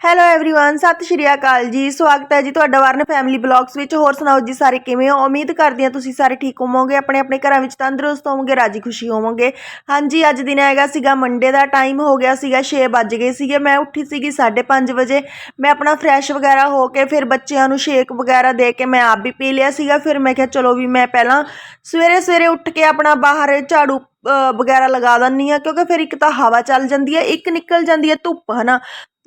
Hello everyone ਸਤਿ ਸ਼੍ਰੀ ਅਕਾਲ ਜੀ ਸਵਾਗਤ ਹੈ ਜੀ ਤੁਹਾਡਾ ਵਰਨ ਫੈਮਿਲੀ ਬਲੌਗਸ ਵਿੱਚ ਹੋਰ ਸੁਣਾਓ ਜੀ ਸਾਰੇ ਕਿਵੇਂ ਹੋ ਉਮੀਦ ਕਰਦੀ ਹਾਂ ਤੁਸੀਂ ਸਾਰੇ ਠੀਕ ਹੋਵੋਗੇ ਆਪਣੇ ਆਪਣੇ ਘਰਾਂ ਵਿੱਚ ਤੰਦਰੁਸਤ ਹੋਵੋਗੇ ਰਾਜੀ ਖੁਸ਼ੀ ਹੋਵੋਗੇ ਹਾਂਜੀ ਅੱਜ ਦਿਨ ਹੈਗਾ ਸੀਗਾ ਮੰਡੇ ਦਾ ਟਾਈਮ ਹੋ ਗਿਆ ਸੀਗਾ 6 ਵੱਜ ਗਏ ਸੀਗੇ ਮੈਂ ਉੱਠੀ ਸੀਗੀ 5:30 ਵਜੇ ਮੈਂ ਆਪਣਾ ਫਰੈਸ਼ ਵਗੈਰਾ ਹੋ ਕੇ ਫਿਰ ਬੱਚਿਆਂ ਨੂੰ ਸ਼ੇਕ ਵਗੈਰਾ ਦੇ ਕੇ ਮੈਂ ਆਪ ਵੀ ਪੀ ਲਿਆ ਸੀਗਾ ਫਿਰ ਮੈਂ ਕਿਹਾ ਚਲੋ ਵੀ ਮੈਂ ਪਹਿਲਾਂ ਸਵੇਰੇ ਸਵੇਰੇ ਉੱਠ ਕੇ ਆਪਣਾ ਬਾਹਰ ਝਾੜੂ ਅ, ਵਗੈਰਾ ਲਗਾ ਦਿੰਦੀ ਆ ਕਿਉਂਕਿ ਫਿਰ ਇੱਕ ਤਾਂ ਹਵਾ ਚੱਲ ਜਾਂਦੀ ਹੈ ਇੱਕ ਨਿਕਲ ਜਾਂਦੀ ਹੈ ਧੁੱਪ ਹਨਾ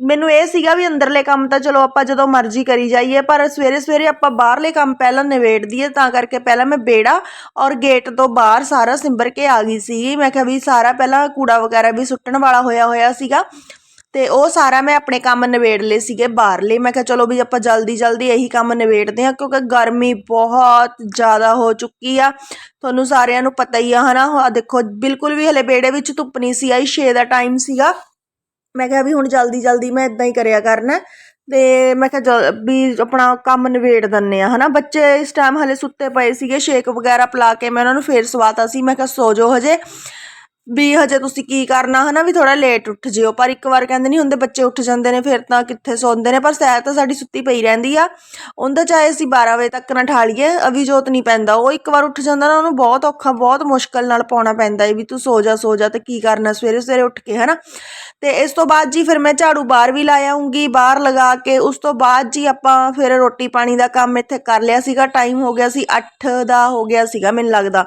ਮੈਨੂੰ ਇਹ ਸੀਗਾ ਵੀ ਅੰਦਰਲੇ ਕੰਮ ਤਾਂ ਚਲੋ ਆਪਾਂ ਜਦੋਂ ਮਰਜ਼ੀ ਕਰੀ ਜਾਈਏ, ਪਰ ਸਵੇਰੇ ਸਵੇਰੇ ਆਪਾਂ ਬਾਹਰਲੇ ਕੰਮ ਪਹਿਲਾਂ ਨਿਬੇੜ ਦਈਏ, ਤਾਂ ਕਰਕੇ ਪਹਿਲਾਂ ਮੈਂ ਬੇੜਾ ਔਰ ਗੇਟ ਤੋਂ ਬਾਹਰ ਸਾਰਾ ਸਿੰਬਰ ਕੇ ਆ ਗਈ ਸੀ ਮੈਂ ਕਿਹਾ ਵੀ ਸਾਰਾ ਪਹਿਲਾਂ ਕੂੜਾ ਵਗੈਰਾ ਵੀ ਸੁੱਟਣ ਵਾਲਾ ਹੋਇਆ ਹੋਇਆ ਸੀਗਾ ਤੇ ਉਹ ਸਾਰਾ ਮੈਂ ਆਪਣੇ ਕੰਮ ਨਿਬੇੜ ਲਏ ਸੀਗੇ ਬਾਹਰਲੇ। ਮੈਂ ਕਿਹਾ ਚਲੋ ਵੀ ਆਪਾਂ ਜਲਦੀ ਜਲਦੀ ਇਹੀ ਕੰਮ ਨਿਬੇੜਦੇ ਹਾਂ, ਕਿਉਂਕਿ ਗਰਮੀ ਬਹੁਤ ਜ਼ਿਆਦਾ ਹੋ ਚੁੱਕੀ ਆ। ਤੁਹਾਨੂੰ ਸਾਰਿਆਂ ਨੂੰ ਪਤਾ ਹੀ ਆ, ਹਨਾ? ਆਹ ਦੇਖੋ, ਬਿਲਕੁਲ ਵੀ ਹਲੇ ਬੇੜੇ ਵਿੱਚ ਧੁੱਪ ਨਹੀਂ ਸੀ ਆਈ 6 ਦਾ ਟਾਈਮ ਸੀਗਾ। ਮੈਂ ਕਿਹਾ ਵੀ ਹੁਣ ਜਲਦੀ ਜਲਦੀ ਮੈਂ ਇਦਾਂ ਹੀ ਕਰਿਆ ਕਰਨਾ। ਤੇ ਮੈਂ ਕਿਹਾ ਜਲ- ਵੀ ਆਪਣਾ ਕੰਮ ਨਿਬੇੜ ਦਿੰਨੇ ਆ, ਹਨਾ? ਬੱਚੇ ਇਸ ਟਾਈਮ ਹਲੇ ਸੁੱਤੇ ਪਏ ਸੀਗੇ, ਸ਼ੇਕ ਵਗੈਰਾ ਪਿਲਾ ਕੇ ਮੈਂ ਉਹਨਾਂ ਨੂੰ ਫੇਰ ਸਵਾਤਾ ਸੀ। ਮੈਂ ਕਿਹਾ ਸੋ ਜਾਓ ਹਜੇ। ਵੀ ਹਜੇ ਤੁਸੀਂ ਕੀ ਕਰਨਾ ਹਨਾ, ਵੀ ਥੋੜਾ ਲੇਟ ਉੱਠ ਜਿਓ। ਪਰ ਇੱਕ ਵਾਰ ਕਹਿੰਦੇ ਨਹੀਂ ਹੁੰਦੇ ਬੱਚੇ ਉੱਠ ਜਾਂਦੇ ਨੇ, ਫਿਰ ਤਾਂ ਕਿੱਥੇ ਸੌਂਦੇ ਨੇ। ਪਰ ਸੈਰ ਤਾਂ ਸਾਡੀ ਸੁੱਤੀ ਪਈ ਰਹਿੰਦੀ ਆ। ਉਹਦਾ ਚਾਹੇ ਅਸੀਂ 12 ਵਜੇ ਤੱਕ ਨਾ ਠਾ ਲਈਏ ਅਭੀ ਜੋਤ ਨਹੀਂ ਪੈਂਦਾ। ਉਹ ਇੱਕ ਵਾਰ ਉੱਠ ਜਾਂਦਾ ਨਾ, ਉਹਨੂੰ ਬਹੁਤ ਔਖਾ, ਬਹੁਤ ਮੁਸ਼ਕਲ ਨਾਲ ਪਾਉਣਾ ਪੈਂਦਾ ਹੈ ਵੀ ਤੂੰ ਸੋ ਜਾ ਸੋ ਜਾ ਤੇ ਕੀ ਕਰਨਾ ਸਵੇਰੇ ਸਵੇਰੇ ਉੱਠ ਕੇ, ਹਨਾ। ਤੇ ਇਸ ਤੋਂ ਬਾਅਦ ਜੀ ਫਿਰ ਮੈਂ ਝਾੜੂ ਬਾਹਰ ਵੀ ਲਾਇਆ ਆਉਂਗੀ ਬਾਹਰ ਲਗਾ ਕੇ। ਉਸ ਤੋਂ ਬਾਅਦ ਜੀ ਆਪਾਂ ਫਿਰ ਰੋਟੀ ਪਾਣੀ ਦਾ ਕੰਮ ਇੱਥੇ ਕਰ ਲਿਆ ਸੀਗਾ। ਟਾਈਮ ਹੋ ਗਿਆ ਸੀ 8 ਦਾ ਹੋ ਗਿਆ ਸੀਗਾ, ਮੈਨੂੰ ਲੱਗਦਾ।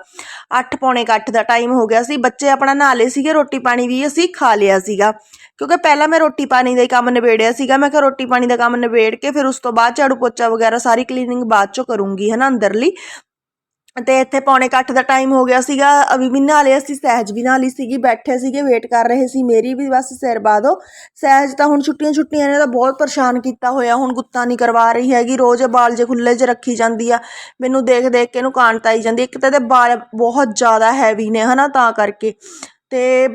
8 ਪੌਣੇ 8 ਦਾ ਟਾਈਮ ਹੋ ਗਿਆ ਸੀ। ਬੱਚੇ ਆਪਣਾ ਨਹਾ ਲਏ ਸੀਗੇ, ਰੋਟੀ ਪਾਣੀ ਵੀ ਅਸੀਂ ਖਾ ਲਿਆ ਸੀਗਾ। ਕਿਉਂਕਿ ਪਹਿਲਾਂ ਮੈਂ ਰੋਟੀ ਪਾਣੀ ਦਾ ਹੀ ਕੰਮ ਨਿਬੇੜਿਆ ਸੀਗਾ। ਮੈਂ ਕਿਹਾ ਰੋਟੀ ਪਾਣੀ ਦਾ ਕੰਮ ਨਿਬੇੜ ਕੇ ਫਿਰ ਉਸ ਤੋਂ ਬਾਅਦ ਝਾੜੂ ਪੋਚਾ ਵਗੈਰਾ ਸਾਰੀ ਕਲੀਨਿੰਗ ਬਾਅਦ ਚੋਂ ਕਰੂੰਗੀ, ਹਨਾ, ਅੰਦਰਲੀ। ਅਤੇ ਇੱਥੇ ਪੌਣੇ ਕੁ ਅੱਠ ਦਾ ਟਾਈਮ ਹੋ ਗਿਆ ਸੀਗਾ। ਅਭੀ ਵੀ ਨਹਾ ਅਸੀਂ ਸਹਿਜ ਵੀ ਨਹਾ ਲਈ ਸੀਗੀ, ਬੈਠੇ ਸੀਗੇ ਵੇਟ ਕਰ ਰਹੇ ਸੀ। ਮੇਰੀ ਵੀ ਬਸ ਸਿਰ ਬਾਦੋ ਸਹਿਜ ਤਾਂ ਹੁਣ ਛੁੱਟੀਆਂ ਛੁੱਟੀਆਂ ਨੇ ਤਾਂ ਬਹੁਤ ਪਰੇਸ਼ਾਨ ਕੀਤਾ ਹੋਇਆ। ਹੁਣ ਗੁੱਤਾ ਨਹੀਂ ਕਰਵਾ ਰਹੀ ਹੈਗੀ। ਰੋਜ਼ ਬਾਲ ਜੇ ਖੁੱਲੇ 'ਚ ਰੱਖੀ ਜਾਂਦੀ ਆ। ਮੈਨੂੰ ਦੇਖ ਦੇਖ ਕੇ ਇਹਨੂੰ ਕਾਂਟ ਆਈ ਜਾਂਦੀ। ਇੱਕ ਤਾਂ ਇਹਦੇ ਬਾਲ ਬਹੁਤ ਜ਼ਿਆਦਾ ਹੈਵੀ ਨੇ ਹਨਾ ਤਾਂ ਕਰਕੇ। ਅਤੇ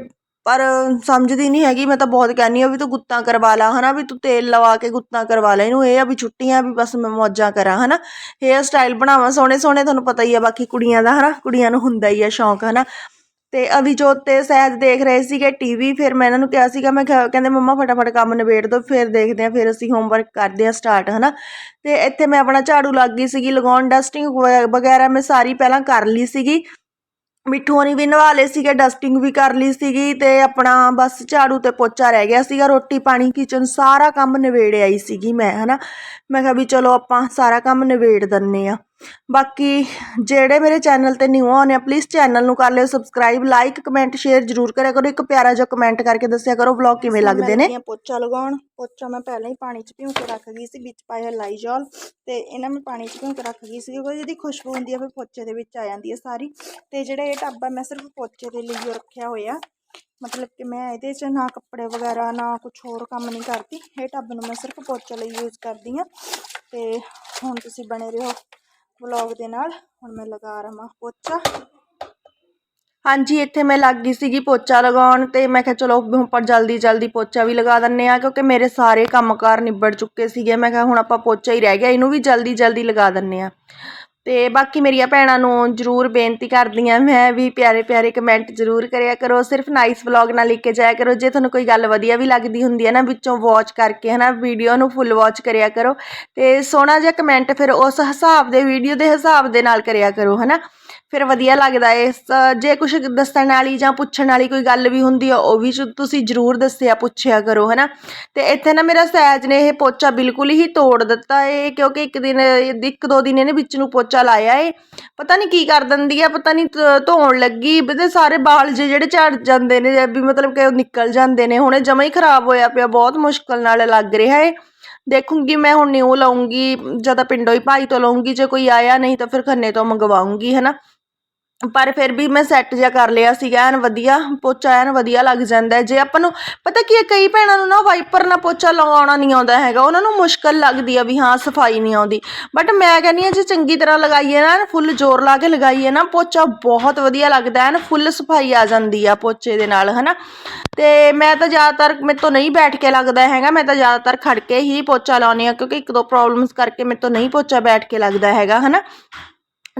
ਪਰ ਸਮਝਦੀ ਨਹੀਂ ਹੈਗੀ, ਮੈਂ ਤਾਂ ਬਹੁਤ ਕਹਿੰਦੀ ਹਾਂ ਵੀ ਤੂੰ ਗੁੱਤਾਂ ਕਰਵਾ ਲਾ ਹੈ ਨਾ ਵੀ ਤੂੰ ਤੇਲ ਲਵਾ ਕੇ ਗੁੱਤਾਂ ਕਰਵਾ ਲੈ। ਇਹਨੂੰ ਇਹ ਆ ਵੀ ਛੁੱਟੀਆਂ ਵੀ ਬਸ ਮੈਂ ਮੌਜਾਂ ਕਰਾਂ ਹੈ ਨਾ ਹੇਅਰ ਸਟਾਈਲ ਬਣਾਵਾਂ ਸੋਹਣੇ ਸੋਹਣੇ ਤੁਹਾਨੂੰ ਪਤਾ ਹੀ ਆ, ਬਾਕੀ ਕੁੜੀਆਂ ਦਾ ਹੈ ਨਾ ਕੁੜੀਆਂ ਨੂੰ ਹੁੰਦਾ ਹੀ ਆ ਸ਼ੌਂਕ ਹੈ ਨਾ ਤੇ ਅਭਿਜੋਤ ਤੇ ਸਹਿਜ ਦੇਖ ਰਹੇ ਸੀਗੇ ਟੀਵੀ ਫਿਰ ਮੈਂ ਇਹਨਾਂ ਨੂੰ ਕਿਹਾ ਸੀਗਾ, ਮੈਂ ਕਹਿੰਦੇ, ਮੰਮਾ, ਫਟਾਫਟ ਕੰਮ ਨਿਬੇੜ ਦਿਓ ਫਿਰ ਦੇਖਦੇ ਆ ਫਿਰ ਅਸੀਂ ਹੋਮਵਰਕ ਕਰਦੇ ਆ ਸਟਾਰਟ ਹਨਾ। ਤੇ ਇੱਥੇ ਮੈਂ ਆਪਣਾ ਝਾੜੂ ਲੱਗ ਗਈ ਸੀਗੀ, ਲਗਾਉਣ ਡਸਟਿੰਗ ਵਗੈਰਾ ਮੈਂ ਸਾਰੀ ਪਹਿਲਾਂ ਕਰ ਲਈ ਸੀਗੀ। ਮਿੱਠੂ ਹੋਣੀ ਵੀ ਨਵਾ ਲਏ ਸੀਗੇ ਡਸਟਿੰਗ ਵੀ ਕਰ ਲਈ ਸੀਗੀ ਤੇ ਆਪਣਾ ਬਸ ਝਾੜੂ ਤੇ ਪੋਚਾ ਰਹਿ ਗਿਆ ਸੀਗਾ, ਰੋਟੀ ਪਾਣੀ ਕਿਚਨ ਸਾਰਾ ਕੰਮ ਨਿਬੇੜ ਆਈ ਸੀਗੀ ਮੈਂ, ਹਨਾ? ਮੈਂ ਕਿਹਾ ਵੀ ਚਲੋ ਆਪਾਂ ਸਾਰਾ ਕੰਮ ਨਿਬੇੜ ਦਿੰਨੇ ਆ। ਬਾਕੀ ਜਿਹੜੇ ਮੇਰੇ ਚੈਨਲ ਤੇ ਨਿਊ ਆਉਣੇ ਆ ਪਲੀਜ਼ ਚੈਨਲ ਨੂੰ ਕਰ ਲਿਓ ਸਬਸਕ੍ਰਾਈਬ ਲਾਈਕ ਕਮੈਂਟ ਸ਼ੇਅਰ ਜਰੂਰ ਕਰਿਆ ਕਰੋ। ਇੱਕ ਪਿਆਰਾ ਜਿਹਾ ਕਮੈਂਟ ਕਰਕੇ ਦੱਸਿਆ ਕਰੋ ਵਲੌਗ ਕਿਵੇਂ ਲੱਗਦੇ ਨੇ। ਪੋਚਾ ਲਗਾਉਣ ਪੋਚਾ ਮੈਂ ਪਹਿਲਾਂ ਹੀ ਪਾਣੀ 'ਚ ਭਿਉਂ ਕੇ ਰੱਖ ਗਈ ਸੀ ਵਿੱਚ ਪਾਇਆ ਲਾਈਜੋਲ ਤੇ ਇਹਨਾਂ ਮੈਂ ਪਾਣੀ 'ਚ ਭਿਉਂ ਕੇ ਰੱਖ ਗਈ ਸੀ ਕਿਉਂਕਿ ਜਿਹਦੀ ਖੁਸ਼ਬੂ ਹੁੰਦੀ ਆ ਫਿਰ ਪੋਚੇ ਦੇ ਵਿੱਚ ਆ ਜਾਂਦੀ ਹੈ ਸਾਰੀ। ਤੇ ਜਿਹੜਾ ਇਹ ਟੱਬ ਆ ਮੈਂ ਸਿਰਫ ਪੋਚੇ ਦੇ ਲਈ ਰੱਖਿਆ ਹੋਇਆ ਮਤਲਬ ਕਿ ਮੈਂ ਇਹਦੇ 'ਚ ਨਾ ਕੱਪੜੇ ਵਗੈਰਾ ਨਾ ਕੁਝ ਹੋਰ ਕੰਮ ਨਹੀਂ ਕਰਦੀ। ਇਹ ਟੱਬ ਨੂੰ ਮੈਂ ਸਿਰਫ ਪੋਚੇ ਲਈ ਯੂਜ਼ ਕਰਦੀ ਆ। ਤੇ ਹੁਣ ਤੁਸੀਂ ਬਣੇ ਰਹੋ। ਵਲੌਗ ਦੇ ਨਾਲ ਹੁਣ ਮੈਂ ਲਗਾ ਰਹਾ ਪੋਚਾ। ਹਾਂਜੀ, ਇੱਥੇ ਮੈਂ ਲੱਗ ਗਈ ਸੀਗੀ ਪੋਚਾ ਲਗਾਉਣ ਤੇ ਮੈਂ ਕਿਹਾ ਚਲੋ ਹੁਣ ਆਪਾਂ ਜਲਦੀ ਜਲਦੀ ਪੋਚਾ ਵੀ ਲਗਾ ਦਿੰਨੇ ਆ ਕਿਉਂਕਿ ਮੇਰੇ ਸਾਰੇ ਕੰਮਕਾਰ ਨਿਬੜ ਚੁੱਕੇ ਸੀਗੇ। ਮੈਂ ਕਿਹਾ ਹੁਣ ਆਪਾਂ ਪੋਚਾ ਹੀ ਰਹਿ ਗਿਆ, ਇਹਨੂੰ ਵੀ ਜਲਦੀ ਜਲਦੀ ਲਗਾ ਦਿੰਨੇ ਆ ਅਤੇ ਬਾਕੀ ਮੇਰੀਆਂ ਭੈਣਾਂ ਨੂੰ ਜਰੂਰ ਬੇਨਤੀ ਕਰਦੀ ਹਾਂ, ਮੈਂ ਵੀ ਪਿਆਰੇ ਪਿਆਰੇ ਕਮੈਂਟ ਜਰੂਰ ਕਰਿਆ ਕਰੋ। ਸਿਰਫ ਨਾਈਸ ਵਲੌਗ ਨਾਲ ਲਿਖ ਕੇ ਜਾਇਆ ਕਰੋ। ਜੇ ਤੁਹਾਨੂੰ ਕੋਈ ਗੱਲ ਵਧੀਆ ਵੀ ਲੱਗਦੀ ਹੁੰਦੀ ਹੈ ਨਾ, ਵਿੱਚੋਂ ਵਾਚ ਕਰਕੇ ਹੈ ਨਾ ਵੀਡੀਓ ਨੂੰ ਫੁੱਲ ਵਾਚ ਕਰਿਆ ਕਰੋ। ਅਤੇ ਸੋਹਣਾ ਜਿਹਾ ਕਮੈਂਟ ਫਿਰ ਉਸ ਹਿਸਾਬ ਦੇ ਵੀਡੀਓ ਦੇ ਹਿਸਾਬ ਦੇ ਨਾਲ ਕਰਿਆ ਕਰੋ ਹੈ ਨਾ ਫਿਰ ਵਧੀਆ ਲੱਗਦਾ ਏ। ਸ- ਜੇ ਕੁਝ ਦੱਸਣ ਵਾਲੀ ਜਾਂ ਪੁੱਛਣ ਵਾਲੀ ਕੋਈ ਗੱਲ ਵੀ ਹੁੰਦੀ ਆ, ਉਹ ਵੀ ਚ- ਤੁਸੀਂ ਜਰੂਰ ਦੱਸਿਆ, ਪੁੱਛਿਆ ਕਰੋ, ਹਨਾ। ਤੇ ਇੱਥੇ ਨਾ ਮੇਰਾ ਸਹਿਜ ਨੇ ਇਹ ਪੋਚਾ ਬਿਲਕੁਲ ਹੀ ਤੋੜ ਦਿੱਤਾ ਏ, ਕਿਉਂਕਿ ਇੱਕ ਦਿਨ, ਇੱਕ ਦੋ ਦਿਨ ਇਹਨੇ ਵਿੱਚ ਨੂੰ ਪੋਚਾ ਲਾਇਆ ਏ। ਪਤਾ ਨਹੀਂ ਕੀ ਕਰ ਦਿੰਦੀ ਆ, ਪਤਾ ਨਹੀਂ ਧੋਣ ਲੱਗੀ। ਇਹਦੇ ਸਾਰੇ ਵਾਲ ਜਿਹੇ ਜਿਹੜੇ ਝੜ ਜਾਂਦੇ ਨੇ, ਵੀ ਮਤਲਬ ਕਿ ਉਹ ਨਿਕਲ ਜਾਂਦੇ ਨੇ। ਹੁਣ ਇਹ ਜਮਾ ਹੀ ਖਰਾਬ ਹੋਇਆ ਪਿਆ, ਬਹੁਤ ਮੁਸ਼ਕਲ ਨਾਲ ਲੱਗ ਰਿਹਾ ਏ। ਦੇਖੂੰਗੀ ਮੈਂ ਹੁਣ ਨਿਊ ਲਾਉਂਗੀ ਜ਼ਿਆਦਾ ਪਿੰਡੋਂ ਹੀ ਭਾਈ ਤੋਂ ਲਵਾਂਗੀ ਜੇ ਕੋਈ ਆਇਆ ਨਹੀਂ ਤਾਂ ਫਿਰ ਖੰਨੇ ਤੋਂ ਮੰਗਵਾਉਂਗੀ, ਹਨਾ। ਪਰ ਫਿਰ ਵੀ ਮੈਂ ਸੈੱਟ ਜਿਹਾ ਕਰ ਲਿਆ ਸੀਗਾ, ਐਨ ਵਧੀਆ, ਪੋਚਾ ਐਨ ਵਧੀਆ ਲੱਗ ਜਾਂਦਾ ਜੇ ਆਪਾਂ ਨੂੰ ਪਤਾ ਕੀ ਹੈ, ਕਈ ਭੈਣਾਂ ਨੂੰ ਨਾ ਵਾਈਪਰ ਨਾਲ ਪੋਚਾ ਲਗਾਉਣਾ ਨਹੀਂ ਆਉਂਦਾ ਹੈਗਾ, ਉਹਨਾਂ ਨੂੰ ਮੁਸ਼ਕਲ ਲੱਗਦੀ ਆ ਵੀ ਹਾਂ, ਸਫ਼ਾਈ ਨਹੀਂ ਆਉਂਦੀ। ਬਟ ਮੈਂ ਕਹਿੰਦੀ ਆ ਜੇ ਚੰਗੀ ਤਰ੍ਹਾਂ ਲਗਾਈਏ ਨਾ ਫੁੱਲ ਜ਼ੋਰ ਲਾ ਕੇ ਲਗਾਈਏ ਨਾ, ਪੋਚਾ ਬਹੁਤ ਵਧੀਆ ਲੱਗਦਾ ਐਨ ਫੁੱਲ ਸਫ਼ਾਈ ਆ ਜਾਂਦੀ ਆ ਪੋਚੇ ਦੇ ਨਾਲ, ਹਨਾ? ਤੇ ਮੈਂ ਤਾਂ ਜ਼ਿਆਦਾਤਰ ਮੇਰੇ ਤੋਂ ਨਹੀਂ ਬੈਠ ਕੇ ਲੱਗਦਾ ਹੈਗਾ, ਮੈਂ ਤਾਂ ਜ਼ਿਆਦਾਤਰ ਖੜ ਕੇ ਹੀ ਪੋਚਾ ਲਾਉਂਦੀ ਆ ਕਿਉਂਕਿ ਇੱਕ ਦੋ ਪ੍ਰੋਬਲਮਸ ਕਰਕੇ ਮੇਰੇ ਤੋਂ ਨਹੀਂ ਪੋਚਾ ਬੈਠ ਕੇ ਲੱਗਦਾ ਹੈਗਾ, ਹਨਾ?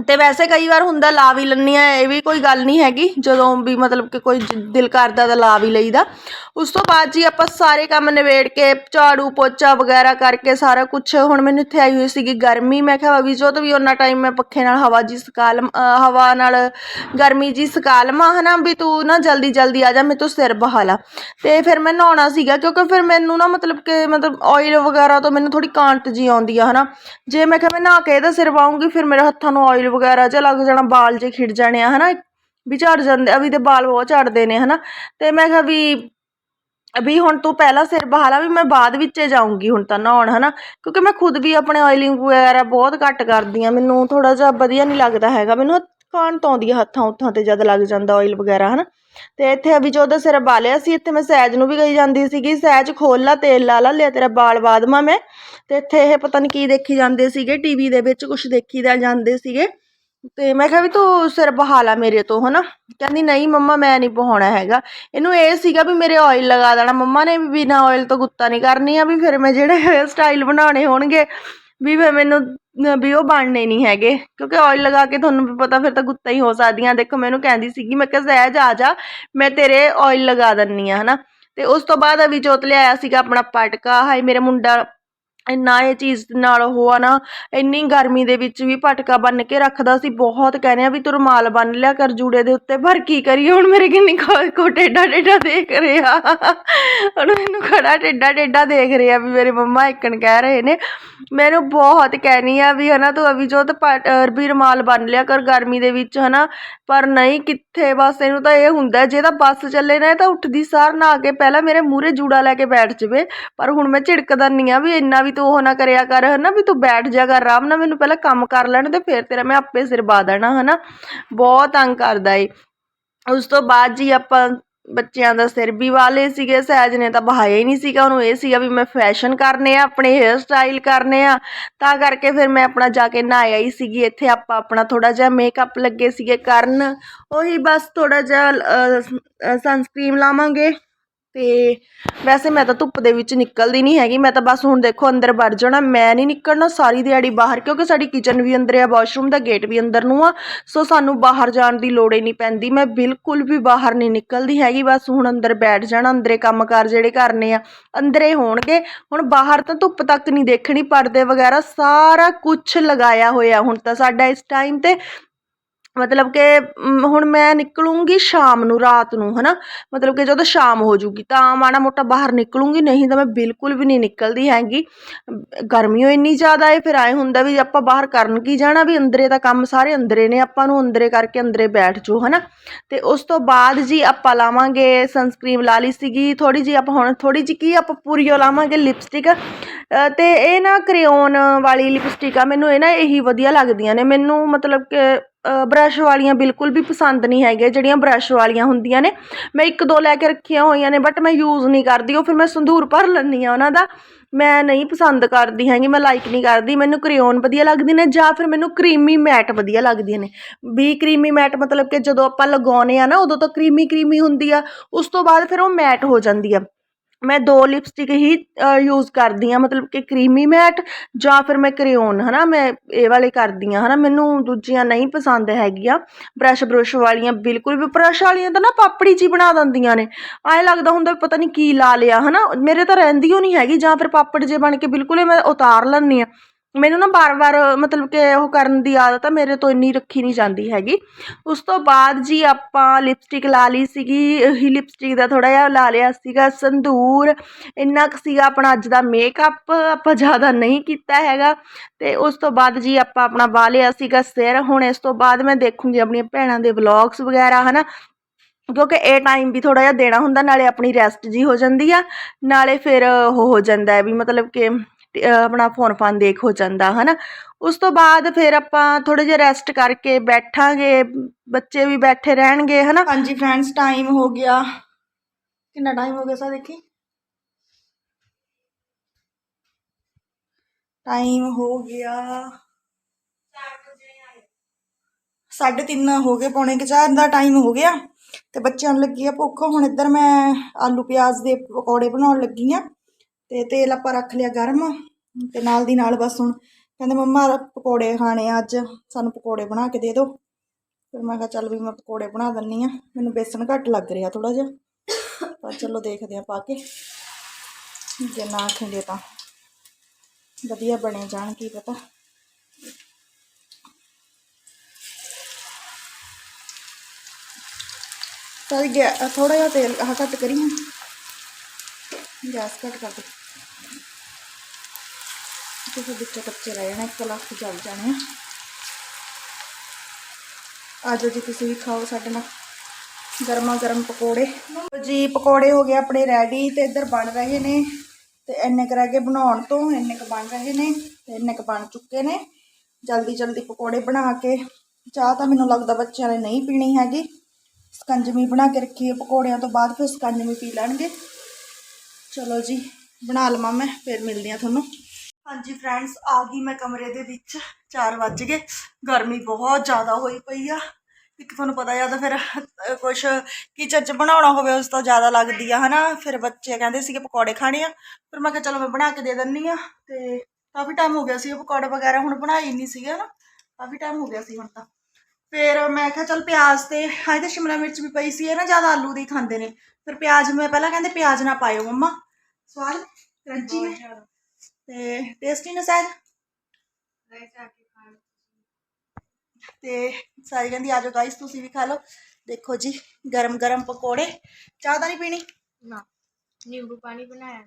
ਤੇ ਵੈਸੇ ਕਈ ਵਾਰ ਹੁੰਦਾ ਲਾ ਵੀ ਲੈਂਦੀ ਆ ਇਹ ਵੀ ਕੋਈ ਗੱਲ ਨਹੀਂ ਹੈਗੀ, ਜਦੋਂ ਵੀ ਮਤਲਬ ਕਿ ਕੋਈ ਜ- ਦਿਲ ਕਰਦਾ ਤਾਂ ਲਾ ਵੀ ਲਈਦਾ। ਉਸ ਤੋਂ ਬਾਅਦ ਜੀ ਆਪਾਂ ਸਾਰੇ ਕੰਮ ਨਿਬੇੜ ਕੇ ਝਾੜੂ ਪੋਚਾ ਵਗੈਰਾ ਕਰਕੇ ਸਾਰਾ ਕੁਝ ਹੁਣ ਮੈਨੂੰ ਇੱਥੇ ਆਈ ਹੋਈ ਸੀਗੀ ਗਰਮੀ, ਮੈਂ ਕਿਹਾ ਵੀ ਜੋ ਵੀ ਉਹਨਾਂ ਟਾਈਮ ਮੈਂ ਪੱਖੇ ਨਾਲ ਹਵਾ ਜੀ ਸਕਾ ਲਮ, ਅਹ ਹਵਾ ਨਾਲ ਗਰਮੀ ਜੀ ਸਕਾ ਲਵਾਂ, ਹਨਾ, ਵੀ ਤੂੰ ਨਾ ਜਲਦੀ ਜਲਦੀ ਆ ਜਾ, ਮੇਰੇ ਤੋਂ ਸਿਰ ਬਹਾ ਲਾ। ਤੇ ਫਿਰ ਮੈਂ ਨਹਾਉਣਾ ਸੀਗਾ, ਕਿਉਂਕਿ ਫਿਰ ਮੈਨੂੰ ਨਾ ਮਤਲਬ ਕਿ ਮਤਲਬ ਆਇਲ ਵਗੈਰਾ ਤੋਂ ਮੈਨੂੰ ਥੋੜੀ ਕਾਂਟ ਜੀ ਆਉਂਦੀ ਆ, ਹਨਾ। ਜੇ ਮੈਂ ਕਿਹਾ ਮੈਂ ਨਹਾ ਕੇ ਇਹਦਾ ਸਿਰ ਵਾਉਂਗੀ ਫਿਰ ਮੇਰੇ ਹੱਥਾਂ ਨੂੰ ਆਇਲ ਵਗੈਰਾ ਜਿਹਾ ਲੱਗ ਜਾਣਾ ਬਾਲ ਜੇ ਖਿੜ ਜਾਣੇ ਆ, ਹਨਾ? ਵੀ ਝੜ ਜਾਂਦੇ ਅਭੀ ਦੇ ਬਾਲ ਬਹੁਤ ਝੜਦੇ ਨੇ, ਹਨਾ? ਤੇ ਮੈਂ ਕਿਹਾ ਵੀ ਅਭੀ ਹੁਣ ਤੂੰ ਪਹਿਲਾਂ ਸਿਰ ਬਹਾ ਵੀ ਮੈਂ ਬਾਅਦ ਵਿੱਚ ਜਾਊਂਗੀ ਹੁਣ ਤਾਂ ਨਹਾਉਣ, ਹਨਾ? ਕਿਉਂਕਿ ਮੈਂ ਖੁਦ ਵੀ ਆਪਣੇ ਆਇਲਿੰਗ ਵਗੈਰਾ ਬਹੁਤ ਘੱਟ ਕਰਦੀ ਆ, ਮੈਨੂੰ ਥੋੜਾ ਜਿਹਾ ਵਧੀਆ ਨਹੀਂ ਲੱਗਦਾ ਹੈਗਾ, ਮੈਨੂੰ ਕਾਂਟ ਆਉਂਦੀ ਆ, ਹੱਥਾਂ ਉੱਥਾਂ ਤੇ ਜਦ ਲੱਗ ਜਾਂਦਾ ਆਇਲ ਵਗੈਰਾ, ਹਨਾ? ਤੇ ਇੱਥੇ ਅਭੀ ਜੋ ਦਾ ਸਿਰ ਬਾਲਿਆ ਸੀ, ਇੱਥੇ ਮੈਂ ਸਹਿਜ ਨੂੰ ਵੀ ਕਹੀ ਜਾਂਦੀ ਸੀਗੀ, ਸਹਿਜ ਖੋਲ ਲਾ, ਤੇਲ ਲਾ ਲਾ, ਲਿਆ ਤੇਰਾ ਬਾਲ ਬਾਦਮਾ ਮੈਂ ਤੇ ਇੱਥੇ ਇਹ ਪਤਾ ਨਹੀਂ ਕੀ ਦੇਖੀ ਜਾਂਦੇ ਸੀਗੇ ਟੀਵੀ ਦੇ ਵਿੱਚ ਕੁਝ ਦੇਖੀ ਦਾ ਜਾਂਦੇ ਸੀਗੇ। ਤੇ ਮੈਂ ਕਿਹਾ ਵੀ ਤੂੰ ਸਿਰ ਬਹਾ ਲਾ ਮੇਰੇ ਤੋਂ, ਹਨਾ? ਕਹਿੰਦੀ, ਨਹੀਂ ਮੰਮਾ, ਮੈਂ ਨਹੀਂ ਬਹਾਉਣਾ ਹੈਗਾ। ਇਹਨੂੰ ਇਹ ਸੀਗਾ ਵੀ ਮੇਰੇ ਆਇਲ ਲਗਾ ਦੇਣਾ। ਮੰਮਾ ਨੇ ਵੀ ਬਿਨਾ ਆਇਲ ਤੋਂ ਗੁੱਤਾ ਨਹੀਂ ਕਰਨੀ ਆ, ਵੀ ਫਿਰ ਮੈਂ ਜਿਹੜੇ ਹੇਅਰ ਸਟਾਈਲ ਬਣਾਉਣੇ ਹੋਣਗੇ ਵੀ ਫਿਰ ਮੈਨੂੰ ਵੀ ਉਹ ਬਣਨੇ ਨਹੀਂ ਹੈਗੇ, ਕਿਉਂਕਿ ਓਇਲ ਲਗਾ ਕੇ ਤੁਹਾਨੂੰ ਵੀ ਪਤਾ ਫਿਰ ਤਾਂ ਗੁੱਤਾ ਹੀ ਹੋ ਸਕਦੀਆਂ। ਦੇਖੋ ਮੈਨੂੰ ਕਹਿੰਦੀ ਸੀਗੀ, ਮੈਂ ਕਿਹਾ ਸਹਿਜ ਆ ਜਾ, ਮੈਂ ਤੇਰੇ ਓਇਲ ਲਗਾ ਦਿੰਨੀ ਆ ਹਨਾ। ਤੇ ਉਸ ਤੋਂ ਬਾਅਦ ਅਭੀ ਜੋਤ ਲਿਆਇਆ ਸੀਗਾ ਆਪਣਾ ਪਟਕਾ। ਹਾਏ, ਮੇਰਾ ਮੁੰਡਾ ਇੰਨਾ ਇਹ ਚੀਜ਼ ਨਾਲ ਉਹ ਆ ਨਾ, ਇੰਨੀ ਗਰਮੀ ਦੇ ਵਿੱਚ ਵੀ ਪਟਕਾ ਬੰਨ੍ਹ ਕੇ ਰੱਖਦਾ ਸੀ, ਬਹੁਤ ਕਹਿੰਦੇ ਆ ਵੀ ਤੂੰ ਰੁਮਾਲ ਬੰਨ੍ਹ ਲਿਆ ਕਰ ਜੂੜੇ ਦੇ ਉੱਤੇ, ਪਰ ਕੀ ਕਰੀਏ, ਹੁਣ ਮੇਰੇ ਕਿੰਨੀ ਕੋ ਟੇਡਾ ਟੇਡਾ ਦੇਖ ਰਿਹਾ। ਹੁਣ ਮੈਨੂੰ ਖੜਾ ਟੇਡਾ ਟੇਡਾ ਦੇਖ ਰਿਹਾ ਵੀ ਮੇਰੇ ਮੰਮਾ ਇੱਕਣ ਕਹਿ ਰਹੇ ਨੇ। ਮੈਨੂੰ ਬਹੁਤ ਕਹਿਣੀ ਆ ਵੀ ਹਨਾ, ਤੂੰ ਅਭੀ ਜੋਤ ਪਟ ਵੀ ਰੁਮਾਲ ਬੰਨ੍ਹ ਲਿਆ ਕਰ ਗਰਮੀ ਦੇ ਵਿੱਚ ਹਨਾ, ਪਰ ਨਹੀਂ ਕਿੱਥੇ, ਬਸ ਇਹਨੂੰ ਤਾਂ ਇਹ ਹੁੰਦਾ ਜੇ ਤਾਂ ਬੱਸ ਚੱਲੇ ਨਾ ਤਾਂ ਉੱਠਦੀ ਸਾਰ ਨਹਾ ਕੇ ਪਹਿਲਾਂ ਮੇਰੇ ਮੂਹਰੇ ਜੂੜਾ ਲੈ ਕੇ ਬੈਠ ਜਵੇ, ਪਰ ਹੁਣ ਮੈਂ ਝਿੜਕ ਨਹੀਂ ਆ ਵੀ ਇੰਨਾ ਵੀ ਤੂੰ ਉਹ ਨਾ ਕਰਿਆ ਕਰ, ਹਨਾ, ਵੀ ਤੂੰ ਬੈਠ ਜਾ ਕਰ ਆਰਾਮ ਨਾਲ, ਮੈਨੂੰ ਪਹਿਲਾਂ ਕੰਮ ਕਰ ਲੈਣ ਤੇ ਫਿਰ ਤੇਰਾ ਮੈਂ ਆਪੇ ਸਿਰ ਬਾ ਦੇਣਾ, ਹਨਾ। ਬਹੁਤ ਤੰਗ ਕਰਦਾ ਏ। ਉਸ ਤੋਂ ਬਾਅਦ ਜੀ ਆਪਾਂ ਬੱਚਿਆਂ ਦਾ ਸਿਰ ਵੀ ਵਾਲੇ ਸੀਗੇ, ਸਹਿਜ ਨੇ ਤਾਂ ਬਹਾਇਆ ਹੀ ਨਹੀਂ ਸੀਗਾ, ਉਹਨੂੰ ਇਹ ਸੀਗਾ ਵੀ ਮੈਂ ਫੈਸ਼ਨ ਕਰਨੇ ਆ, ਆਪਣੇ ਹੇਅਰ ਸਟਾਈਲ ਕਰਨੇ ਆ। ਤਾਂ ਕਰਕੇ ਫਿਰ ਮੈਂ ਆਪਣਾ ਜਾ ਕੇ ਨਹਾਇਆ ਹੀ ਸੀਗੀ, ਇੱਥੇ ਆਪਾਂ ਆਪਣਾ ਥੋੜਾ ਜਿਹਾ ਮੇਕਅਪ ਲੱਗੇ ਸੀਗੇ ਕਰਨ। ਉਹੀ ਬਸ ਥੋੜਾ ਜਿਹਾ ਸਨਸਕ੍ਰੀਮ ਲਾਵਾਂਗੇ। ਤੇ ਵੈਸੇ ਮੈਂ ਤਾਂ ਧੁੱਪ ਦੇ ਵਿੱਚ ਨਿਕਲਦੀ ਨਹੀਂ ਹੈਗੀ, ਮੈਂ ਤਾਂ ਬਸ ਹੁਣ ਦੇਖੋ ਅੰਦਰ ਵੜ ਜਾਣਾ, ਮੈਂ ਨਹੀਂ ਨਿਕਲਣਾ ਸਾਰੀ ਦਿਹਾੜੀ ਬਾਹਰ, ਕਿਉਂਕਿ ਸਾਡੀ ਕਿਚਨ ਵੀ ਅੰਦਰ ਆ ਵਾਸ਼ਰੂਮ ਦਾ ਗੇਟ ਵੀ ਅੰਦਰ ਨੂੰ ਆ ਸੋ ਸਾਨੂੰ ਬਾਹਰ ਜਾਣ ਦੀ ਲੋੜ ਹੀ ਨਹੀਂ ਪੈਂਦੀ, ਮੈਂ ਬਿਲਕੁਲ ਵੀ ਬਾਹਰ ਨਹੀਂ ਨਿਕਲਦੀ ਹੈਗੀ, ਬਸ ਹੁਣ ਅੰਦਰ ਬੈਠ ਜਾਣਾ, ਅੰਦਰੇ ਕੰਮਕਾਰ ਜਿਹੜੇ ਕਰਨੇ ਆ, ਅੰਦਰੇ ਹੋਣਗੇ, ਹੁਣ ਬਾਹਰ ਤਾਂ ਧੁੱਪ ਤੱਕ ਨਹੀਂ ਦੇਖਣੀ, ਪਰਦੇ ਵਗੈਰਾ ਸਾਰਾ ਕੁਝ ਲਗਾਇਆ ਹੋਇਆ ਹੁਣ ਤਾਂ ਸਾਡਾ ਇਸ ਟਾਈਮ ਤੇ ਮਤਲਬ ਕਿ ਹੁਣ ਮੈਂ ਨਿਕਲੂੰਗੀ ਸ਼ਾਮ ਨੂੰ, ਰਾਤ ਨੂੰ ਹੈ ਨਾ ਮਤਲਬ ਕਿ ਜਦੋਂ ਸ਼ਾਮ ਹੋ ਜੂਗੀ, ਤਾਂ ਮਾੜਾ ਮੋਟਾ ਬਾਹਰ ਨਿਕਲੂੰਗੀ, ਨਹੀਂ ਤਾਂ ਮੈਂ ਬਿਲਕੁਲ ਵੀ ਨਹੀਂ ਨਿਕਲਦੀ ਹੈਗੀ। ਗਰਮੀ ਓ ਇੰਨੀ ਜ਼ਿਆਦਾ ਏ, ਫਿਰ ਐਂ ਹੁੰਦਾ ਵੀ ਆਪਾਂ ਬਾਹਰ ਕਰਨ ਕੀ ਜਾਣਾ? ਵੀ ਅੰਦਰੇ ਦਾ ਕੰਮ ਸਾਰੇ ਅੰਦਰੇ ਨੇ, ਆਪਾਂ ਨੂੰ ਅੰਦਰੇ ਕਰਕੇ ਅੰਦਰੇ ਬੈਠ ਜਾਓ ਨਾ ਅਤੇ ਉਸ ਤੋਂ ਬਾਅਦ ਜੀ ਆਪਾਂ ਲਾਵਾਂਗੇ ਸਨਸਕ੍ਰੀਮ ਲਾ ਲਈ ਸੀਗੀ, ਥੋੜ੍ਹੀ ਜਿਹੀ ਆਪਾਂ ਹੁਣ, ਥੋੜ੍ਹੀ ਜਿਹੀ ਕੀ ਆਪਾਂ ਪੂਰੀ ਓ ਲਾਵਾਂਗੇ ਲਿਪਸਟਿਕ ਅਤੇ ਇਹ ਨਾ ਕਰਿਓਨ ਵਾਲੀ ਲਿਪਸਟਿਕ ਆ ਮੈਨੂੰ ਇਹ ਨਾ ਇਹੀ ਵਧੀਆ ਲੱਗਦੀਆਂ ਨੇ। ਮੈਨੂੰ ਮਤਲਬ ਕਿ ਬਰੱਸ਼ ਵਾਲੀਆਂ ਬਿਲਕੁਲ ਵੀ ਪਸੰਦ ਨਹੀਂ ਹੈਗੀਆਂ, ਜਿਹੜੀਆਂ ਬਰੱਸ਼ ਵਾਲੀਆਂ ਹੁੰਦੀਆਂ ਨੇ। ਮੈਂ ਇੱਕ ਦੋ ਲੈ ਕੇ ਰੱਖੀਆਂ ਹੋਈਆਂ ਨੇ ਬਟ ਮੈਂ ਯੂਜ਼ ਨਹੀਂ ਕਰਦੀ। ਉਹ ਫਿਰ ਮੈਂ ਸੰਧੂਰ ਭਰ ਲੈਂਦੀ ਹਾਂ ਉਹਨਾਂ ਦਾ। ਮੈਂ ਨਹੀਂ ਪਸੰਦ ਕਰਦੀ ਹੈਗੀ, ਮੈਂ ਲਾਈਕ ਨਹੀਂ ਕਰਦੀ। ਮੈਨੂੰ ਕਰਿਓਨ ਵਧੀਆ ਲੱਗਦੇ ਨੇ, ਜਾਂ ਫਿਰ ਮੈਨੂੰ ਕਰੀਮੀ ਮੈਟ ਵਧੀਆ ਲੱਗਦੀਆਂ ਨੇ। ਵੀ ਕਰੀਮੀ ਮੈਟ ਮਤਲਬ ਕਿ ਜਦੋਂ ਆਪਾਂ ਲਗਾਉਂਦੇ ਆ ਨਾ, ਉਦੋਂ ਤਾਂ ਕਰੀਮੀ ਕਰੀਮੀ ਹੁੰਦੀ ਆ। ਉਸ ਤੋਂ ਬਾਅਦ ਫਿਰ ਉਹ ਮੈਟ ਹੋ ਜਾਂਦੀ ਆ। ਮੈਂ ਦੋ ਲਿਪਸਟਿਕ ਹੀ ਯੂਜ਼ ਕਰਦੀ ਹਾਂ, ਮਤਲਬ ਕਿ ਕਰੀਮੀ ਮੈਟ ਜਾਂ ਫਿਰ ਮੈਂ ਕਰਿਓਨ ਹੈ ਨਾ ਮੈਂ ਇਹ ਵਾਲੇ ਕਰਦੀ ਹਾਂ ਹੈ ਨਾ ਮੈਨੂੰ ਦੂਜੀਆਂ ਨਹੀਂ ਪਸੰਦ ਹੈਗੀਆਂ। ਬਰੱਸ਼ ਬਰੁਸ਼ ਵਾਲੀਆਂ ਬਿਲਕੁਲ ਵੀ ਬਰੱਸ਼ ਵਾਲੀਆਂ ਤਾਂ ਨਾ ਪਾਪੜੀ ਜੀ ਬਣਾ ਦਿੰਦੀਆਂ ਨੇ। ਐਂ ਲੱਗਦਾ ਹੁੰਦਾ ਪਤਾ ਨਹੀਂ ਕੀ ਲਾ ਲਿਆ ਹੈ ਨਾ ਮੇਰੇ ਤਾਂ ਰਹਿੰਦੀ ਓ ਨਹੀਂ ਹੈਗੀ, ਜਾਂ ਫਿਰ ਪਾਪੜ ਜੇ ਬਣ ਕੇ ਬਿਲਕੁਲ ਹੀ ਮੈਂ ਉਤਾਰ ਲੈਂਦੀ ਹਾਂ। ਮੈਨੂੰ ਨਾ ਵਾਰ ਵਾਰ ਮਤਲਬ ਕਿ ਉਹ ਕਰਨ ਦੀ ਆਦਤ ਆ, ਮੇਰੇ ਤੋਂ ਇੰਨੀ ਰੱਖੀ ਨਹੀਂ ਜਾਂਦੀ ਹੈਗੀ। ਉਸ ਤੋਂ ਬਾਅਦ ਜੀ ਆਪਾਂ ਲਿਪਸਟਿਕ ਲਾ ਲਈ ਸੀਗੀ ਇਹੀ ਲਿਪਸਟਿਕ ਦਾ ਥੋੜ੍ਹਾ ਜਿਹਾ ਲਾ ਲਿਆ ਸੀਗਾ, ਸੰਧੂਰ। ਇੰਨਾ ਕੁ ਸੀਗਾ ਆਪਣਾ ਅੱਜ ਦਾ ਮੇਕਅਪ ਆਪਾਂ ਜ਼ਿਆਦਾ ਨਹੀਂ ਕੀਤਾ ਹੈਗਾ। ਅਤੇ ਉਸ ਤੋਂ ਬਾਅਦ ਜੀ ਆਪਾਂ ਆਪਣਾ ਵਾ ਲਿਆ ਸੀਗਾ ਸਿਰ। ਹੁਣ ਇਸ ਤੋਂ ਬਾਅਦ ਮੈਂ ਦੇਖੂੰਗੀ ਆਪਣੀਆਂ ਭੈਣਾਂ ਦੇ ਵਲੌਗਸ ਵਗੈਰਾ ਹੈ ਨਾ ਕਿਉਂਕਿ ਇਹ ਟਾਈਮ ਵੀ ਥੋੜ੍ਹਾ ਜਿਹਾ ਦੇਣਾ ਹੁੰਦਾ, ਨਾਲੇ ਆਪਣੀ ਰੈਸਟ ਜੀ ਹੋ ਜਾਂਦੀ ਆ। ਨਾਲੇ ਫਿਰ ਉਹ ਹੋ ਜਾਂਦਾ ਵੀ ਮਤਲਬ ਕਿ ਆਪਣਾ ਫੋਨ ਫਾਨ ਦੇਖ ਹੋ ਜਾਂਦਾ, ਹਨਾ? ਉਸ ਤੋਂ ਬਾਅਦ ਫਿਰ ਆਪਾਂ ਥੋੜੇ ਜਿਹਾ ਰੈਸਟ ਕਰਕੇ ਬੈਠਾਂਗੇ, ਬੱਚੇ ਵੀ ਬੈਠੇ ਰਹਿਣਗੇ, ਹਨਾ? ਹਾਂਜੀ ਫਰੈਂਡਸ ਟਾਈਮ ਹੋ ਗਿਆ। ਕਿੰਨਾ ਟਾਈਮ ਹੋ ਗਿਆ ਸਾ ਦੇਖੀ? ਟਾਈਮ ਹੋ ਗਿਆ। ਸਾਢੇ ਤਿੰਨ ਹੋ ਗਏ, ਪੌਣੇ ਕੁ ਚਾਰ ਦਾ ਟਾਈਮ ਹੋ ਗਿਆ। ਤੇ ਬੱਚਿਆਂ ਨੂੰ ਲੱਗੀ ਆ ਭੁੱਖ। ਹੁਣ ਇੱਧਰ ਮੈਂ ਆਲੂ ਪਿਆਜ਼ ਦੇ ਪਕੌੜੇ ਬਣਾਉਣ ਲੱਗੀ ਆ। ਤੇ ਤੇਲ ਆਪਾਂ ਰੱਖ ਲਿਆ ਗਰਮ ਤੇ ਨਾਲ ਦੀ ਨਾਲ ਬਸ ਹੁਣ ਕਹਿੰਦੇ ਮੰਮਾ ਪਕੌੜੇ ਖਾਣੇ ਆ ਅੱਜ, ਸਾਨੂੰ ਪਕੌੜੇ ਬਣਾ ਕੇ ਦੇ ਦਿਓ। ਫਿਰ ਮੈਂ ਕਿਹਾ ਚੱਲ ਵੀ ਮੈਂ ਪਕੌੜੇ ਬਣਾ ਦਿੰਨੀ ਆ, ਮੈਨੂੰ ਬੇਸਣ ਘੱਟ ਲੱਗ ਰਿਹਾ ਥੋੜਾ ਜਿਹਾ, ਪਰ ਚਲੋ ਦੇਖਦੇ ਆ ਪਾ ਕੇ। ਜੇ ਨਾ ਖੰਡੇ ਤਾਂ ਵਧੀਆ ਬਣੇ ਜਾਣ, ਕੀ ਪਤਾ। ਚੱਲ ਗਿਆ ਥੋੜਾ ਜਿਹਾ ਤੇਲ ਆਹ ਘੱਟ ਕਰੀ ਗੈਸ ਘੱਟ ਕਰ ਦੇ ਤੇ ਫਿਰ ਵਿੱਚੋਂ ਕੱਚੇ ਰਹਿ ਜਾਣੇ ਇੱਕ ਲੱਖ ਜਲ ਜਾਣੇ ਆ। ਜਾਓ ਜੀ, ਤੁਸੀਂ ਵੀ ਖਾਓ ਸਾਡੇ ਨਾਲ। ਗਰਮਾ ਗਰਮ ਪਕੌੜੇ। ਜੀ, ਪਕੌੜੇ ਹੋ ਗਏ ਆਪਣੇ ਰੈਡੀ ਤੇ ਇੱਧਰ ਬਣ ਰਹੇ ਨੇ। ਤੇ ਇੰਨੇ ਕੁ ਰਹਿ ਗਏ ਬਣਾਉਣ ਤੋਂ, ਇੰਨੇ ਕੁ ਬਣ ਰਹੇ ਨੇ, ਤੇ ਇੰਨੇ ਕੁ ਬਣ ਚੁੱਕੇ ਨੇ। ਜਲਦੀ ਜਲਦੀ ਪਕੌੜੇ ਬਣਾ ਕੇ। ਚਾਹ ਤਾਂ ਮੈਨੂੰ ਲੱਗਦਾ ਬੱਚਿਆਂ ਨੇ ਨਹੀਂ ਪੀਣੀ ਹੈਗੀ। ਸਕੰਜਮੀ ਬਣਾ ਕੇ ਰੱਖੀ ਹੈ ਪਕੌੜਿਆਂ ਤੋਂ ਬਾਅਦ, ਫਿਰ ਸਕੰਜਮੀ ਪੀ ਲੈਣਗੇ। ਚਲੋ ਜੀ, ਬਣਾ ਲਵਾਂ ਮੈਂ, ਫਿਰ ਮਿਲਦੀ ਆ ਤੁਹਾਨੂੰ। ਹਾਂਜੀ ਫਰੈਂਡਸ ਆ ਗਈ ਮੈਂ ਕਮਰੇ ਦੇ ਵਿੱਚ। 4 ਵੱਜ ਗਏ। ਗਰਮੀ ਬਹੁਤ ਜ਼ਿਆਦਾ ਹੋਈ ਪਈ ਆ। ਇੱਕ ਤੁਹਾਨੂੰ ਪਤਾ ਜਾਂ ਤਾਂ ਫਿਰ ਅਹ, ਕੁਛ ਕਿਚਨ 'ਚ ਬਣਾਉਣਾ ਹੋਵੇ ਉਸ ਤੋਂ ਜ਼ਿਆਦਾ ਲੱਗਦੀ ਆ ਹਨਾ? ਫਿਰ ਬੱਚੇ ਕਹਿੰਦੇ ਸੀਗੇ ਪਕੌੜੇ ਖਾਣੇ ਆ। ਫਿਰ ਮੈਂ ਕਿਹਾ ਚਲੋ ਮੈਂ ਬਣਾ ਕੇ ਦੇ ਦਿੰਨੀ ਆ। ਤੇ ਕਾਫੀ ਟਾਈਮ ਹੋ ਗਿਆ ਸੀ ਉਹ ਪਕੌੜੇ ਵਗੈਰਾ ਹੁਣ ਬਣਾਈ ਨਹੀਂ ਸੀਗਾ ਨਾ ਕਾਫੀ ਟਾਈਮ ਹੋ ਗਿਆ ਸੀ ਹੁਣ ਤਾਂ। ਫਿਰ ਮੈਂ ਕਿਹਾ ਚਲ ਪਿਆਜ਼ ਤੇ ਹਾਂ ਤੇ ਸ਼ਿਮਲਾ ਮਿਰਚ ਵੀ ਪਈ ਸੀ ਇਹ ਨਾ ਜ਼ਿਆਦਾ ਆਲੂ ਦੀ ਖਾਂਦੇ ਨੇ। ਫਿਰ ਪਿਆਜ਼ ਮੈਂ ਪਹਿਲਾਂ ਕਹਿੰਦੇ ਪਿਆਜ਼ ਨਾ ਪਾਇਓ ਮੰਮਾ। ਸਵਾਦ? ਕਰੰਚੀ ਨੇ ਤੇ ਟੇਸਟੀ ਨੇ ਸ਼ਾਇਦ ਤੇ ਸਾਰੀ ਕਹਿੰਦੀ ਆਜੋ ਗਾਇਸ ਤੁਸੀਂ ਵੀ ਖਾ ਲਓ। ਦੇਖੋ ਜੀ ਗਰਮ ਗਰਮ ਪਕੌੜੇ। ਚਾਹ ਤਾਂ ਨਹੀਂ ਪੀਣੀ? ਨਾ ਨਿੰਬੂ ਪਾਣੀ ਬਣਾਇਆ।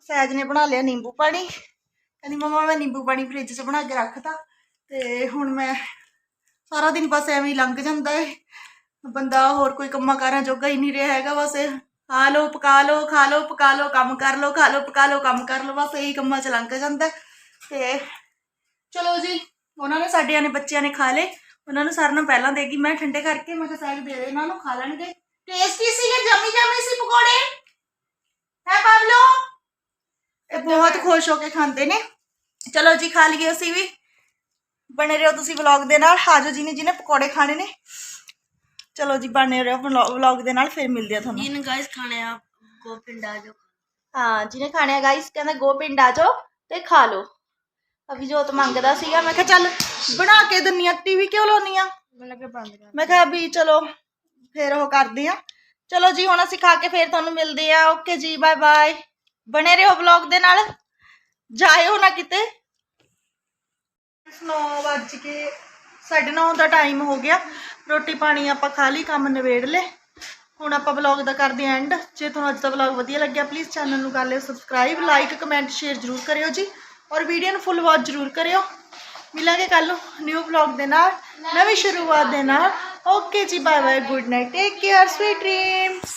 ਸਹਿਜ ਨੇ ਬਣਾ ਲਿਆ ਨਿੰਬੂ ਪਾਣੀ। ਕਹਿੰਦੀ ਮਮਾ ਮੈਂ ਨਿੰਬੂ ਪਾਣੀ ਫ੍ਰਿਜ 'ਚ ਬਣਾ ਕੇ ਰੱਖਤਾ। ਤੇ ਹੁਣ ਮੈਂ ਸਾਰਾ ਦਿਨ ਬਸ ਐਵੇਂ ਹੀ ਲੰਘ ਜਾਂਦਾ ਏ। ਬੰਦਾ ਹੋਰ ਕੋਈ ਕੰਮਾਂ ਕਾਰਾਂ ਜੋਗਾ ਹੀ ਨਹੀਂ ਰਿਹਾ ਹੈਗਾ ਬਸ। ਖਾ ਲਓ ਪਕਾ ਲਓ ਖਾ ਲਓ ਪਕਾ ਲਓ ਕੰਮ ਕਰ ਲਓ ਖਾ ਲਓ ਪਕਾ ਲਓ ਕੰਮ ਕਰ ਲਓ ਬਸ ਇਹੀ ਕੰਮਾਂ 'ਚ ਲੰਘ ਜਾਂਦਾ ਤੇ ਚਲੋ ਜੀ ਉਹਨਾਂ ਨੇ ਸਾਡਿਆਂ ਨੇ ਬੱਚਿਆਂ ਨੇ ਖਾ ਲਏ। ਉਹਨਾਂ ਨੂੰ ਸਾਰਿਆਂ ਨੂੰ ਪਹਿਲਾਂ ਦੇਗੀ ਮੈਂ ਠੰਡੇ ਕਰਕੇ ਮੈਂ ਕਿਹਾ ਸਾਗ ਦੇ ਦੇ ਇਹਨਾਂ ਨੂੰ ਖਾ ਲੈਣਗੇ। ਟੇਸਟੀ ਸੀਗੇ ਜਮੀ ਜਮੀ ਸੀ ਪਕੌੜੇ। ਹੈ ਪਾਬਲੋ ਇਹ ਬਹੁਤ ਖੁਸ਼ ਹੋ ਕੇ ਖਾਂਦੇ ਨੇ। ਚਲੋ ਜੀ ਖਾ ਲਈਏ ਅਸੀਂ ਵੀ। ਬਣੇ ਰਹੋ ਤੁਸੀਂ ਵਲੌਗ ਦੇ ਨਾਲ। ਹਾਜੋ ਜੀ ਨੇ ਜਿਹਨੇ ਪਕੌੜੇ ਖਾਣੇ ਨੇ। ਚਲੋ ਜੀ ਬਣੇ ਰਹੋ ਵਲੌਗ ਦੇ ਨਾਲ ਫਿਰ ਮਿਲਦੇ ਆ ਤੁਹਾਨੂੰ। ਇਹਨ ਗਾਇਸ ਖਾਣੇ ਆ ਗੋਪਿੰਡਾ ਜੋ ਹਾਂ ਜਿਹਨੇ ਖਾਣੇ ਆ ਗਾਈਸ ਕਹਿੰਦਾ ਗੋ ਪਿੰਡ ਆ ਜਾਓ ਤੇ ਖਾ ਲਓ। ਅਭਿਜੋਤ ਮੰਗਦਾ ਸੀਗਾ ਮੈਂ ਕਿਹਾ ਚੱਲ ਬਣਾ ਕੇ ਦਿੰਨੀ ਆ ਟੀਵੀ ਕਿਉਂ ਲਾਉਣੀ ਆ? ਮੈਂ ਲੱਗੇ ਬੰਦ ਕਰ। ਮੈਂ ਕਿਹਾ ਵੀ ਚਲੋ ਫਿਰ ਉਹ ਕਰਦੇ ਆ। ਚਲੋ ਜੀ ਹੁਣ ਅਸੀਂ ਖਾ ਕੇ ਫਿਰ ਤੁਹਾਨੂੰ ਮਿਲਦੇ ਆ। ਓਕੇ ਜੀ ਬਾਏ ਬਾਏ ਬਣੇ ਰਹੋ ਵਲੌਗ ਦੇ ਨਾਲ। ਜਾਇਓ ਨਾ ਕਿਤੇ। 9 ਵੱਜ ਕੇ 9:30 ਦਾ ਟਾਈਮ ਹੋ ਗਿਆ। ਰੋਟੀ ਪਾਣੀ ਆਪਾਂ ਖਾ ਲਈ, ਕੰਮ ਨਿਬੇੜ ਲੇ ਹੁਣ ਆਪਾਂ ਵਲੌਗ ਦਾ ਕਰਦੇ ਆਂ ਐਂਡ ਜੇ ਤੁਹਾਨੂੰ ਅੱਜ ਦਾ ਵਲੌਗ ਵਧੀਆ ਲੱਗਿਆ ਪਲੀਜ਼ ਚੈਨਲ ਨੂੰ ਕਰ ਲਿਓ ਸਬਸਕ੍ਰਾਈਬ ਲਾਈਕ ਕਮੈਂਟ ਸ਼ੇਅਰ ਜ਼ਰੂਰ ਕਰਿਓ ਜੀ। ਔਰ ਵੀਡੀਓ ਨੂੰ ਫੁੱਲ ਵਾਚ ਜ਼ਰੂਰ ਕਰਿਓ। ਮਿਲਾਂਗੇ ਕੱਲ ਨਿਊ ਵਲੌਗ ਦੇ ਨਾਲ, ਨਵੀਂ ਸ਼ੁਰੂਆਤ ਦੇ ਨਾਲ। ਓਕੇ ਜੀ bye bye good night take care sweet dreams